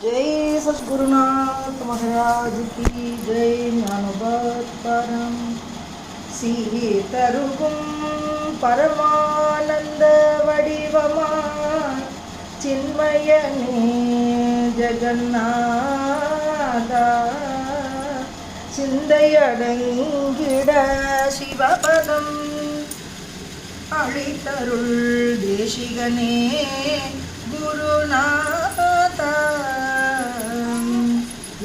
जय सद्गुरुनाथ महाराज की जय ஞானபத்பரம் சீதருகும் பரமானந்த வடிவமாய் சின்மயனே ஜெகநாதா சிந்தையடங்கிட சிவபதம் அழித்தருள் தேசிகனே குருநாதா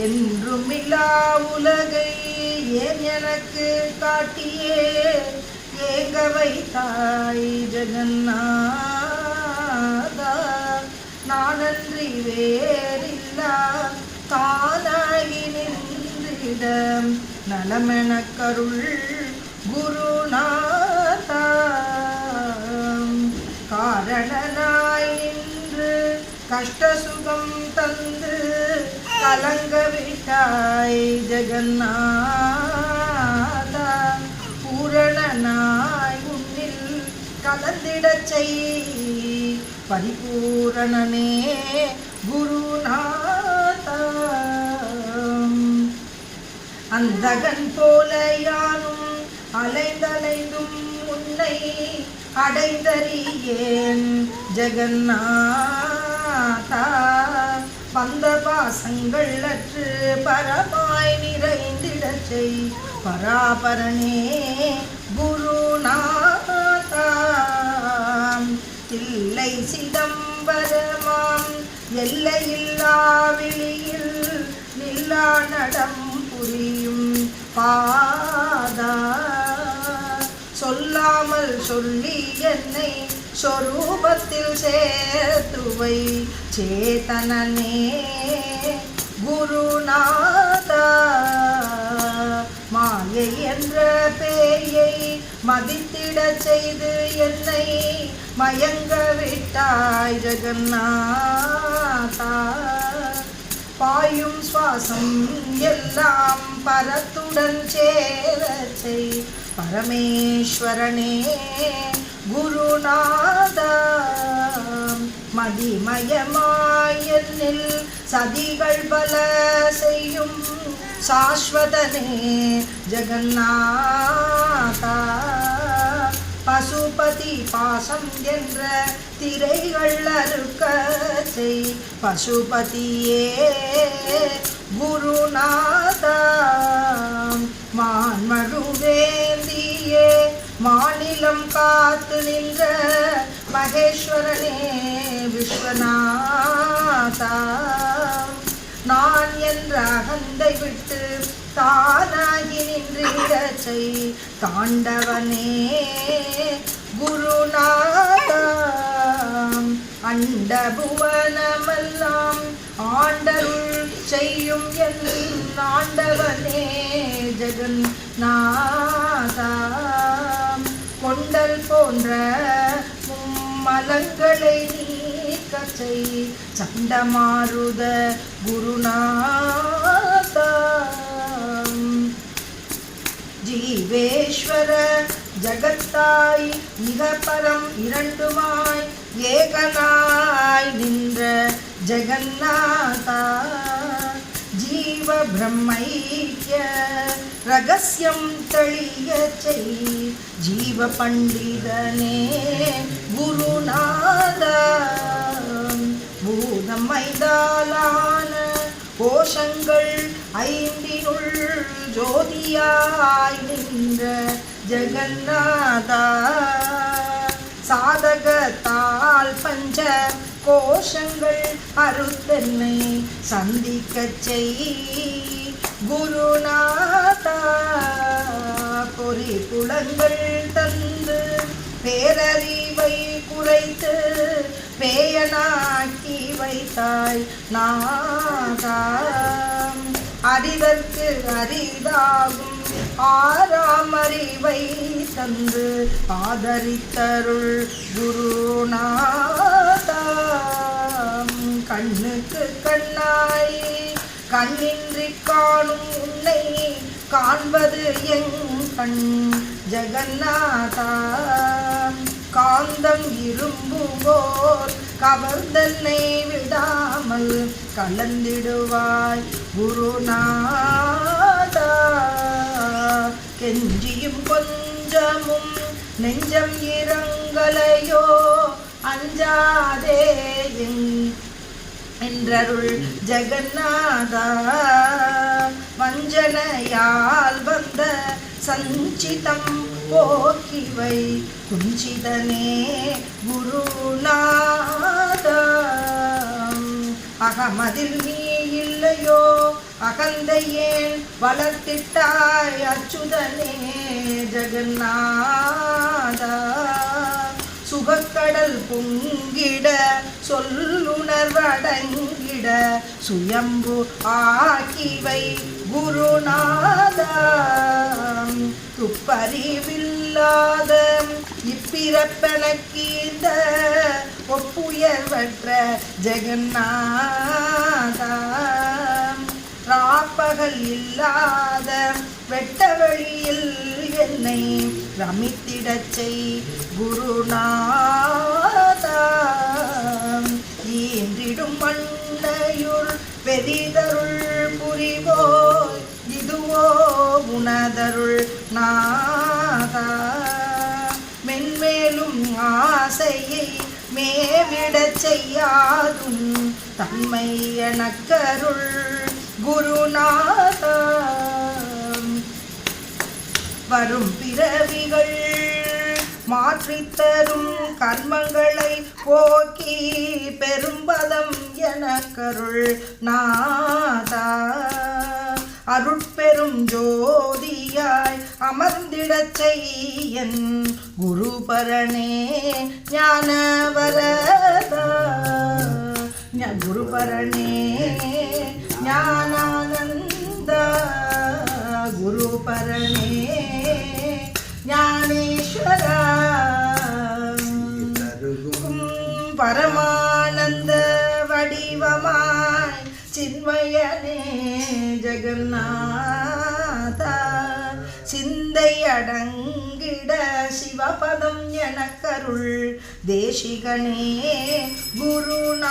என்றும் இல்லா உலகை ஏன் எனக்கு காட்டியே? ஏங்க வைத்தாய் ஜெகநாதா? நானன்றி வேறில்லா. தானாகி நின்றிடம் நலமென கருள் குருநாதா. காரணனாய் நின்று கஷ்ட சுகம் தந்து கலங்க விட்டாய் ஜெகநாதா. பூரணனாய் உன்னில் கலந்திடச் செய் பரிபூரணனே குருநாதா. அந்தகன் போல யானும் அலைந்தலைந்தும் உன்னை அடைந்தறியேன் ஜெகநாதா. வந்த பாசங்கள் அற்று பரமாய் நிறைந்திடச் செய் பராபரனே குருநாதாம். தில்லை சிதம்பரமாம் எல்லையில்லா வெளியில் நில்லா நடம் புரியும் பாதா. சொல்லாமல் சொல்லி என்னை சொரூபத்தில் சேர்த்துவை சேதனனே குருநாதா. மாயை என்ற பேயை மதித்திட செய்து என்னை மயங்க விட்டாய் ஜெகநாதா. பாயும் சுவாசம் எல்லாம் பரத்துடன் சேர செய் பரமேஸ்வரனே குருநாதா மதிமயமாயனில் சதிகள் பல செய்யும் சாஸ்வதனே ஜெகநாதா. பசுபதி பாசம் என்ற திரைகள் அறுக்க செய் பசுபதியே குருநாதா. மான்மழுவேந்தியே மாநிலம் காத்து நின்ற மகேஸ்வரனே விஸ்வநாதா. நான் என்ற அகந்தை விட்டு தானாகி நின்றிடச் தாண்டவனே குருநாதாம். அண்ட புவனமெல்லாம் ஆண்டருள் செய்யும் என் ஆண்டவனே ஜெகன் நாதா போன்ற மலங்களை நீக்கச் செய். சண்டமாருத குருநாதா ஜீவேஸ்வர ஜகத்தாய் மிகப்பரம் இரண்டுமாய் ஏகனாய் நின்ற ஜெகநாதா ஜீவ ரகசியம் தெளிய செய். ஜீவ பண்டிதனே குருநாதா. பூதம் மைதாலான கோஷங்கள் ஐந்தினுள் ஜோதியாய் நின்ற ஜெகநாதா. கோஷங்கள் அறுத்தன்னை சந்திக்க செய். குருநாதா பொறி குளங்கள் தந்து பேரறிவை குறைத்து பேயனாக்கி வைத்தாய் நாதா. அறிதற்கு அரிதாகும் ஆறாமறிவை தந்து ஆதரித்தருள் குருநாதா. கண்ணின்றி காணும் உன்னை காண்பது எங் கண் ஜெகநாதா. காந்தம் இரும்புவோர் போல் விடாமல் கலந்திடுவாய் குருநாதா. கெஞ்சியும் கொஞ்சமும் நெஞ்சம் இறங்கலையோ அஞ்சாதே என் என்றருள் ஜெகநாதா. வஞ்சனையால் வந்த சஞ்சிதம் போக்கிவை குஞ்சிதனே குருநாதா. அகமதில் நீ இல்லையோ? அகந்தையேன் வளர்த்திட்டாய் அச்சுதனே ஜெகநாதா? சுகக்கடல் பொங்கிட சொல்லுணர்வடங்கிட சுயம்பு ஆக்கிவை குருநாதா துப்பறிவில்லாத இப்பிறப்பெனக்கீந்த ஒப்புயர்வற்ற ஜெகநாதா ராப்பகல் இல்லாத வெட்ட வழியில் என்னை ரமித்திடச் செய் குருநாதா ஈன்றிடும் மண் பெரிதருள் புரிவோ இதுவோ உனதருள் நாதா. மென்மேலும் ஆசையை மேவிடச் செய்யாதும் தன்மை எனக்கருள் குருநாதா. வரும் பிறவிகள் மாற்றித்தரும் கர்மங்களை போக்கி பெரும்பதம் எனக்கருள் நாதா. அருட்பெரும் ஜோதியாய் அமர்ந்திடச் செய்யன் குருபரணே ஞானவரதா. ஞ- குருபரணே ஞானானந்தா. குருபரணே ஞானேஸ்வரா. ஜெகநாதா சிந்தை அடங்கிட சிவபதம் எனக்கருள் தேசிகனே குருநாதா